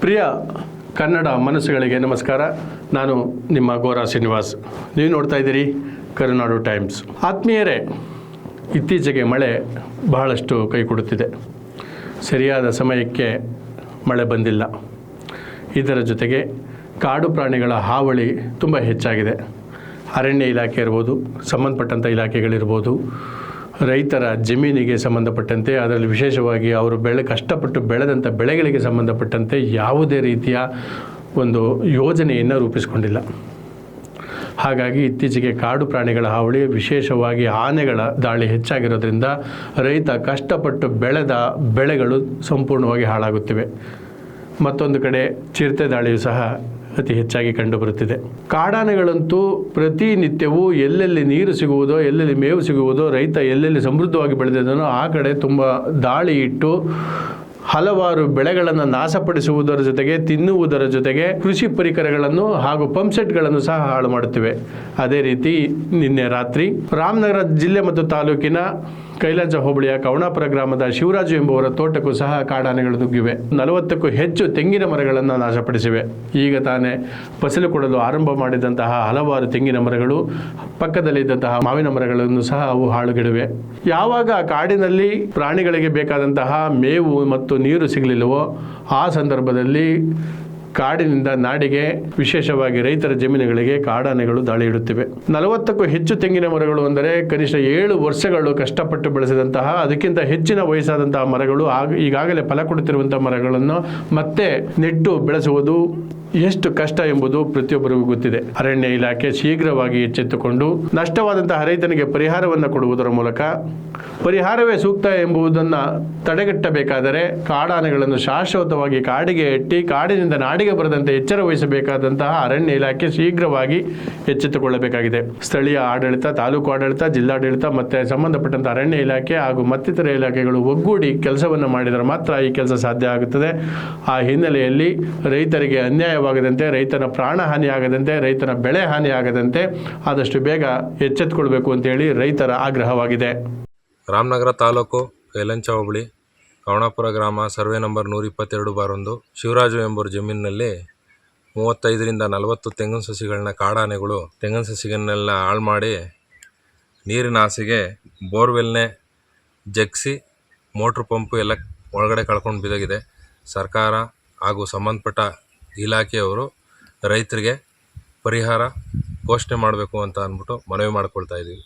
ಪ್ರಿಯ ಕನ್ನಡ ಮನಸ್ಸುಗಳಿಗೆ ನಮಸ್ಕಾರ. ನಾನು ನಿಮ್ಮ ಗೋರಾ ಶ್ರೀನಿವಾಸ್. ನೀವು ನೋಡ್ತಾ ಇದ್ದೀರಿ ಕರುನಾಡು ಟೈಮ್ಸ್. ಆತ್ಮೀಯರೇ, ಇತ್ತೀಚೆಗೆ ಮಳೆ ಬಹಳಷ್ಟು ಕೈ ಕೊಡುತ್ತಿದೆ. ಸರಿಯಾದ ಸಮಯಕ್ಕೆ ಮಳೆ ಬಂದಿಲ್ಲ. ಇದರ ಜೊತೆಗೆ ಕಾಡು ಪ್ರಾಣಿಗಳ ಹಾವಳಿ ತುಂಬ ಹೆಚ್ಚಾಗಿದೆ. ಅರಣ್ಯ ಇಲಾಖೆ ಇರ್ಬೋದು ಸಂಬಂಧಪಟ್ಟಂಥ ಇಲಾಖೆಗಳಿರ್ಬೋದು ರೈತರ ಜಮೀನಿಗೆ ಸಂಬಂಧಪಟ್ಟಂತೆ, ಅದರಲ್ಲಿ ವಿಶೇಷವಾಗಿ ಅವರು ಬೆಳೆ, ಕಷ್ಟಪಟ್ಟು ಬೆಳೆದಂಥ ಬೆಳೆಗಳಿಗೆ ಸಂಬಂಧಪಟ್ಟಂತೆ ಯಾವುದೇ ರೀತಿಯ ಒಂದು ಯೋಜನೆಯನ್ನು ರೂಪಿಸಿಕೊಂಡಿಲ್ಲ. ಹಾಗಾಗಿ ಇತ್ತೀಚೆಗೆ ಕಾಡು ಪ್ರಾಣಿಗಳ ಹಾವಳಿ, ವಿಶೇಷವಾಗಿ ಆನೆಗಳ ದಾಳಿ ಹೆಚ್ಚಾಗಿರೋದ್ರಿಂದ ರೈತ ಕಷ್ಟಪಟ್ಟು ಬೆಳೆದ ಬೆಳೆಗಳು ಸಂಪೂರ್ಣವಾಗಿ ಹಾಳಾಗುತ್ತಿವೆ. ಮತ್ತೊಂದು ಕಡೆ ಚಿರತೆ ದಾಳಿಯು ಸಹ ಅತಿ ಹೆಚ್ಚಾಗಿ ಕಂಡುಬರುತ್ತಿದೆ. ಕಾಡಾನೆಗಳಂತೂ ಪ್ರತಿನಿತ್ಯವೂ ಎಲ್ಲೆಲ್ಲಿ ನೀರು ಸಿಗುವುದೋ, ಎಲ್ಲೆಲ್ಲಿ ಮೇವು ಸಿಗುವುದೋ, ರೈತ ಎಲ್ಲೆಲ್ಲಿ ಸಮೃದ್ಧವಾಗಿ ಬೆಳೆದಿದ್ದನೋ ಆ ಕಡೆ ತುಂಬ ದಾಳಿ ಇಟ್ಟು ಹಲವಾರು ಬೆಳೆಗಳನ್ನು ನಾಶಪಡಿಸುವುದರ ಜೊತೆಗೆ ತಿನ್ನುವುದರ ಜೊತೆಗೆ ಕೃಷಿ ಪರಿಕರಗಳನ್ನು ಹಾಗೂ ಪಂಪ್ಸೆಟ್ಗಳನ್ನು ಸಹ ಹಾಳು ಮಾಡುತ್ತಿವೆ. ಅದೇ ರೀತಿ ನಿನ್ನೆ ರಾತ್ರಿ ರಾಮನಗರ ಜಿಲ್ಲೆ ಮತ್ತು ತಾಲೂಕಿನ ಕೈಲಾಸ ಹೋಬಳಿಯ ಕವಣಾಪುರ ಗ್ರಾಮದ ಶಿವರಾಜು ಎಂಬುವರ ತೋಟಕ್ಕೂ ಸಹ ಕಾಡಾನೆಗಳು ನುಗ್ಗಿವೆ. ನಲವತ್ತಕ್ಕೂ ಹೆಚ್ಚು ತೆಂಗಿನ ಮರಗಳನ್ನು ನಾಶಪಡಿಸಿವೆ. ಈಗ ತಾನೇ ಫಸಲು ಕೊಡಲು ಆರಂಭ ಮಾಡಿದಂತಹ ಹಲವಾರು ತೆಂಗಿನ ಮರಗಳು ಪಕ್ಕದಲ್ಲಿದ್ದಂತಹ ಮಾವಿನ ಮರಗಳನ್ನು ಸಹ ಅವು ಹಾಳುಗಿಡುವೆ. ಯಾವಾಗ ಕಾಡಿನಲ್ಲಿ ಪ್ರಾಣಿಗಳಿಗೆ ಬೇಕಾದಂತಹ ಮೇವು ಮತ್ತು ನೀರು ಸಿಗಲಿಲ್ಲವೋ, ಆ ಸಂದರ್ಭದಲ್ಲಿ ಕಾಡಿನಿಂದ ನಾಡಿಗೆ, ವಿಶೇಷವಾಗಿ ರೈತರ ಜಮೀನುಗಳಿಗೆ ಕಾಡಾನೆಗಳು ದಾಳಿ ಇಡುತ್ತಿವೆ ನಲವತ್ತಕ್ಕೂ ಹೆಚ್ಚು ತೆಂಗಿನ ಮರಗಳು ಅಂದರೆ ಕನಿಷ್ಠ ಏಳು ವರ್ಷಗಳು ಕಷ್ಟಪಟ್ಟು ಬೆಳೆಸಿದಂತಹ, ಅದಕ್ಕಿಂತ ಹೆಚ್ಚಿನ ವಯಸ್ಸಾದಂತಹ ಮರಗಳು ಈಗಾಗಲೇ ಫಲ ಕೊಡುತ್ತಿರುವಂತಹ ಮರಗಳನ್ನು ಮತ್ತೆ ನೆಟ್ಟು ಬೆಳೆಸುವುದು ಎಷ್ಟು ಕಷ್ಟ ಎಂಬುದು ಪ್ರತಿಯೊಬ್ಬರಿಗೂ ಗೊತ್ತಿದೆ. ಅರಣ್ಯ ಇಲಾಖೆ ಶೀಘ್ರವಾಗಿ ಎಚ್ಚೆತ್ತುಕೊಂಡು ನಷ್ಟವಾದಂತಹ ರೈತನಿಗೆ ಪರಿಹಾರವನ್ನು ಕೊಡುವುದರ ಮೂಲಕ ಪರಿಹಾರವೇ ಸೂಕ್ತ ಎಂಬುದನ್ನು ತಡೆಗಟ್ಟಬೇಕಾದರೆ ಕಾಡಾನೆಗಳನ್ನು ಶಾಶ್ವತವಾಗಿ ಕಾಡಿಗೆ ಎಟ್ಟಿ ಕಾಡಿನಿಂದ ನಾಡಿಗೆ ಬರದಂತೆ ಎಚ್ಚರ ವಹಿಸಬೇಕಾದಂತಹ ಅರಣ್ಯ ಇಲಾಖೆ ಶೀಘ್ರವಾಗಿ ಎಚ್ಚೆತ್ತುಕೊಳ್ಳಬೇಕಾಗಿದೆ. ಸ್ಥಳೀಯ ಆಡಳಿತ, ತಾಲೂಕು ಆಡಳಿತ, ಜಿಲ್ಲಾಡಳಿತ ಮತ್ತು ಸಂಬಂಧಪಟ್ಟಂತಹ ಅರಣ್ಯ ಇಲಾಖೆ ಹಾಗೂ ಮತ್ತಿತರ ಇಲಾಖೆಗಳು ಒಗ್ಗೂಡಿ ಕೆಲಸವನ್ನು ಮಾಡಿದರೆ ಮಾತ್ರ ಈ ಕೆಲಸ ಸಾಧ್ಯ ಆಗುತ್ತದೆ. ಆ ಹಿನ್ನೆಲೆಯಲ್ಲಿ ರೈತರಿಗೆ ಅನ್ಯಾಯವಾಗದಂತೆ ರೈತನ ಪ್ರಾಣ ಹಾನಿಯಾಗದಂತೆ, ರೈತನ ಬೆಳೆ ಹಾನಿಯಾಗದಂತೆ ಆದಷ್ಟು ಬೇಗ ಎಚ್ಚೆತ್ತುಕೊಳ್ಬೇಕು ಅಂತೇಳಿ ರೈತರ ಆಗ್ರಹವಾಗಿದೆ. ರಾಮನಗರ ತಾಲೂಕು ಕೈಲಂಚ ಹೋಬಳಿ, ಕವಣಾಪುರ ಗ್ರಾಮ, ಸರ್ವೆ ನಂಬರ್ ನೂರ ಇಪ್ಪತ್ತೆರಡು ಬಾರೊಂದು ಶಿವರಾಜು ಎಂಬುವರ ಜಮೀನಿನಲ್ಲಿ ಮೂವತ್ತೈದರಿಂದ ನಲವತ್ತು ತೆಂಗಿನ ಸಸಿಗಳನ್ನ ಕಾಡಾನೆಗಳು, ತೆಂಗಿನ ಸಸಿಗಳನ್ನೆಲ್ಲ ಹಾಳು ಮಾಡಿ ನೀರಿನ ಆಸೆಗೆ ಬೋರ್ವೆಲ್ನೇ ಜಗ್ಸಿ ಮೋಟ್ರ್ ಪಂಪು ಎಲ್ಲ ಒಳಗಡೆ ಕಳ್ಕೊಂಡು ಬಿದ್ದಾಗಿದೆ. ಸರ್ಕಾರ ಹಾಗೂ ಸಂಬಂಧಪಟ್ಟ ಇಲಾಖೆಯವರು ರೈತರಿಗೆ ಪರಿಹಾರ ಘೋಷಣೆ ಮಾಡಬೇಕು ಅಂತ ಅಂದ್ಬಿಟ್ಟು ಮನವಿ ಮಾಡ್ಕೊಳ್ತಾ ಇದ್ದೀವಿ.